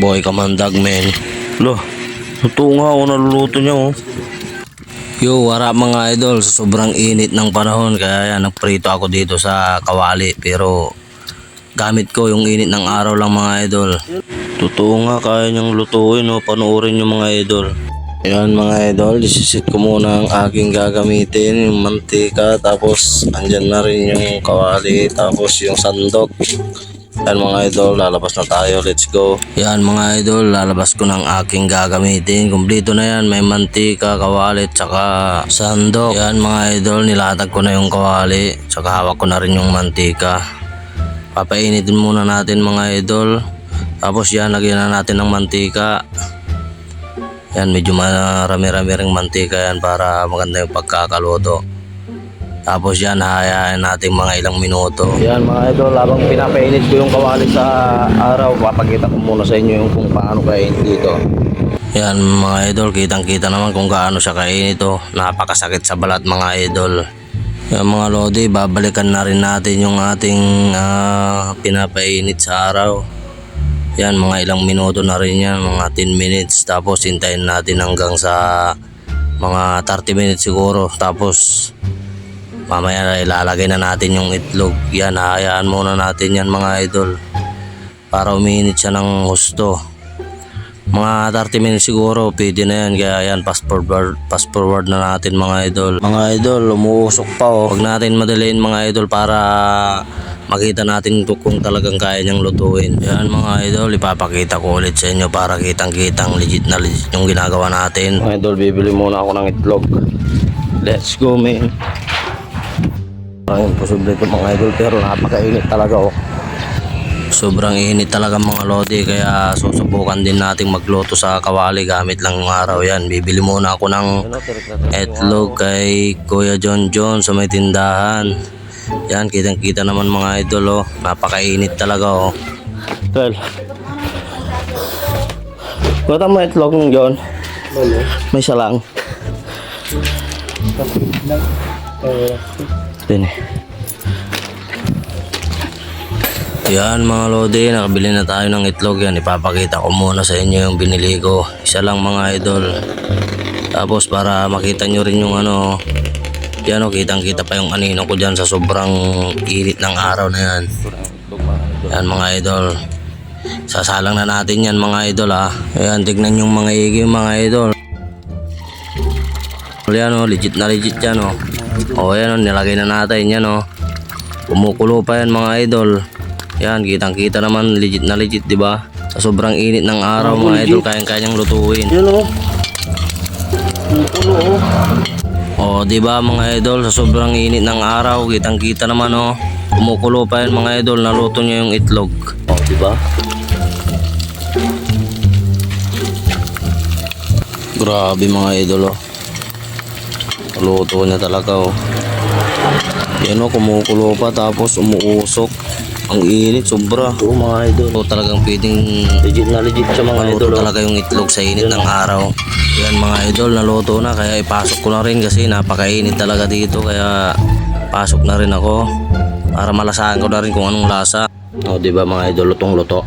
Boy kamandag men. Lo, ito nga ako naluluto niya oh. Yo, wara mga idol, sa sobrang init ng panahon kaya yan, nagprito ako dito sa kawali pero gamit ko yung init ng araw lang mga idol. Totoo nga, kaya niyang lutuin oh, panoorin yung mga idol. Ayan mga idol, isisit ko muna ang aking gagamitin, yung mantika, tapos andyan na rin yung kawali, tapos yung sandok. Yan mga idol, lalabas na tayo. Let's go. Yan mga idol, lalabas ko ng aking gagamitin. Kumplito na yan. May mantika, kawali, tsaka sandok. Yan mga idol, nilatag ko na yung kawali. Tsaka hawak ko na rin yung mantika. Papainitin muna natin mga idol. Tapos yan, lagyan na natin ng mantika. Yan, medyo marami-rami ring mantika yan para maganda yung pagkakaluto. Tapos yan, hahayain natin mga ilang minuto. Yan mga idol, habang pinapainit ko yung kawali sa araw, papakita ko muna sa inyo yung kung paano kainit dito. Yan mga idol, kitang kita naman kung gaano siya kainit oh. Napakasakit sa balat mga idol. Yan mga lodi, babalikan na rin natin yung ating ah, pinapainit sa araw. Yan, mga ilang minuto na rin yan, mga 10 minutes. Tapos hintayin natin hanggang sa mga 30 minutes siguro. Tapos mamaya na ilalagay na natin yung itlog. Yan, hahayaan muna natin yan mga idol. Para uminit siya ng husto. Mga 30 minutes siguro, pwede na yan. Kaya yan, fast forward, fast forward na natin mga idol. Mga idol, umuusok pa oh. Huwag natin madaliin mga idol para makita natin kung talagang kaya niyang lutuin. Yan mga idol, ipapakita ko ulit sa inyo para kitang-kitang legit na legit yung ginagawa natin. Mga idol, bibili muna ako ng itlog. Let's go, man. Parang imposible ito mga idol pero napakainit talaga oh. Sobrang init talaga mga lodi kaya susubukan din nating magluto sa kawali gamit lang yung araw yan. Bibili muna ako ng itlog kay Kuya John John sa may tindahan. Yan, kitang kita naman mga idol oh. Napakainit talaga oh. Well, Kuha mo itlog ng John. May salang. Din eh. Yan mga lodi, nakabili na tayo ng itlog yan. Ipapakita ko muna sa inyo yung binili ko. Isa lang mga idol. Tapos para makita nyo rin yung ano, yan o, kitang kita pa yung anino ko dyan sa sobrang init ng araw na yan. Yan mga idol. Sasalang na natin yan mga idol ha. Ayan, tignan yung mga igi mga idol. Yan o, legit na legit yan o. O yan o, nilagay na natin yan o. Kumukulo pa yan mga idol. Yan, kitang kita naman legit na legit, di ba? Sa sobrang init ng araw mga idol, kayang-kayang lutuin. Yun o. Puno o. O, di ba mga idol, sa sobrang init ng araw, kitang-kita naman oh. Kumukulo pa yan mga idol, naluto niya yung itlog. O, di ba? Grabe mga idol oh. Luto niya talaga oh. Yan oh, kumukulo pa tapos umuusok. Ang init, sobra. Oo mga idol. So, talagang pwedeng Legit na legit siya mga Maluto idol. oh. talaga yung itlog sa init ng araw. Yan mga idol, naluto na kaya ipasok ko na rin kasi napakainit talaga dito kaya pasok na rin ako para malasahan ko na rin kung anong lasa. O di ba mga idol, lutong luto.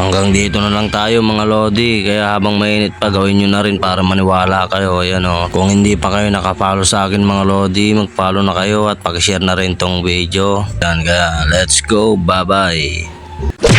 Hanggang dito na lang tayo mga lodi. Kaya habang mainit pa gawin nyo na rin para maniwala kayo. Ayan o. Kung hindi pa kayo nakafollow sa akin mga lodi, mag-follow na kayo at pag-share na rin tong video. Yan kaya let's go. Bye bye.